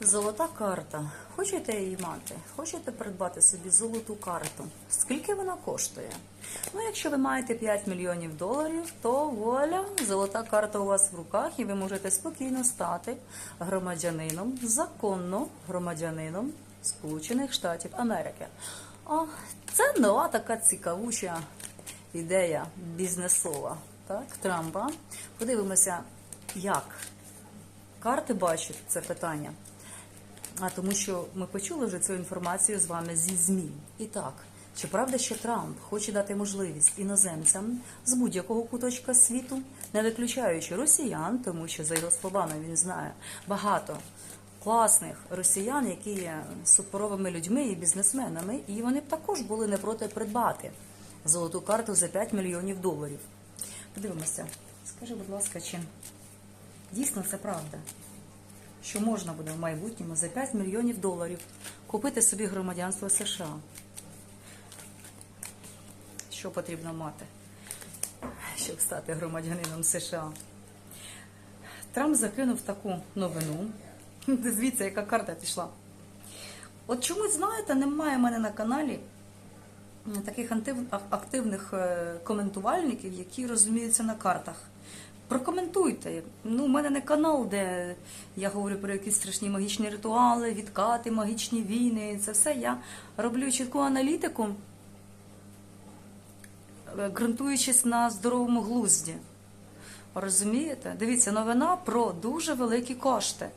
Золота карта. Хочете її мати? Хочете придбати собі золоту карту? Скільки вона коштує? Ну, якщо ви маєте 5 мільйонів доларів, то вуаля, золота карта у вас в руках, і ви можете спокійно стати громадянином, законно громадянином Сполучених Штатів Америки. А це нова така цікавуча ідея бізнесова, так, Трампа. Подивимося, як карти бачать це питання. А тому, що ми почули вже цю інформацію з вами зі ЗМІ. І так, чи правда, що Трамп хоче дати можливість іноземцям з будь-якого куточка світу, не виключаючи росіян, тому що за його словами він знає багато класних росіян, які є суперовими людьми і бізнесменами, і вони б також були не проти придбати золоту карту за 5 мільйонів доларів. Подивимося, скажи, будь ласка, чи дійсно це правда? Що можна буде в майбутньому за 5 мільйонів доларів купити собі громадянство США. Що потрібно мати, щоб стати громадянином США? Трамп закинув таку новину. Звідси, яка карта пішла. От чомусь, знаєте, немає в мене на каналі таких активних е, коментувальників, які розуміються на картах. Прокоментуйте. Ну, у мене не канал, де я говорю про якісь страшні магічні ритуали, відкати, магічні війни. Це все я роблю чітку аналітику, е, ґрунтуючись на здоровому глузді. Розумієте? Дивіться, новина про дуже великі кошти.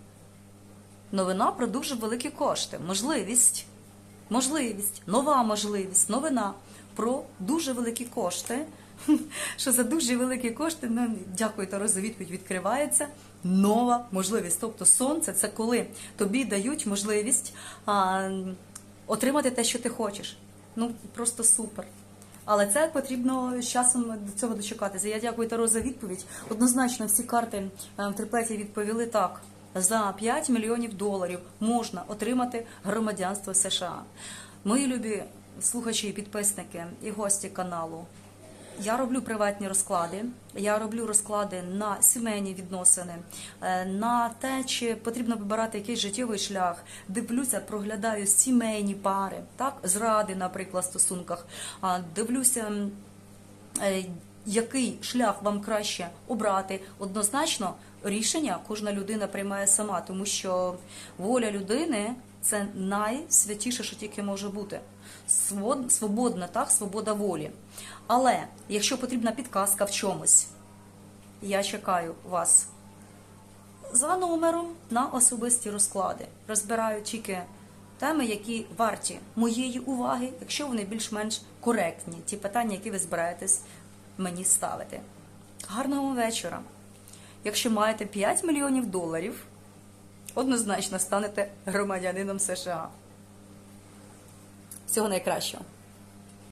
Новина про дуже великі кошти. Можливість, можливість, нова можливість, новина про дуже великі кошти. Що за дуже великі кошти, ну дякую, за відповідь відкривається. Нова можливість. Тобто сонце це коли тобі дають можливість а, отримати те, що ти хочеш. Ну просто супер. Але це потрібно з часом до цього дочекатися. Я дякую Таро за відповідь. Однозначно, всі карти е, в триплеті відповіли так. За 5 мільйонів доларів можна отримати громадянство США. Мої любі слухачі, і підписники і гості каналу. Я роблю приватні розклади. Я роблю розклади на сімейні відносини, е, на те, чи потрібно вибирати якийсь життєвий шлях. Дивлюся, проглядаю сімейні пари, так зради, наприклад, в стосунках. Дивлюся. е, Який шлях вам краще обрати? Однозначно, рішення кожна людина приймає сама, тому що воля людини це найсвятіше, що тільки може бути. Свободна, так, свобода волі. Але якщо потрібна підказка в чомусь, я чекаю вас за номером на особисті розклади. Розбираю тільки теми, які варті моєї уваги, якщо вони більш-менш коректні, ті питання, які ви збираєтесь мені ставити. Гарного вечора! Якщо маєте 5 мільйонів доларів, однозначно станете громадянином США. Всього найкращого.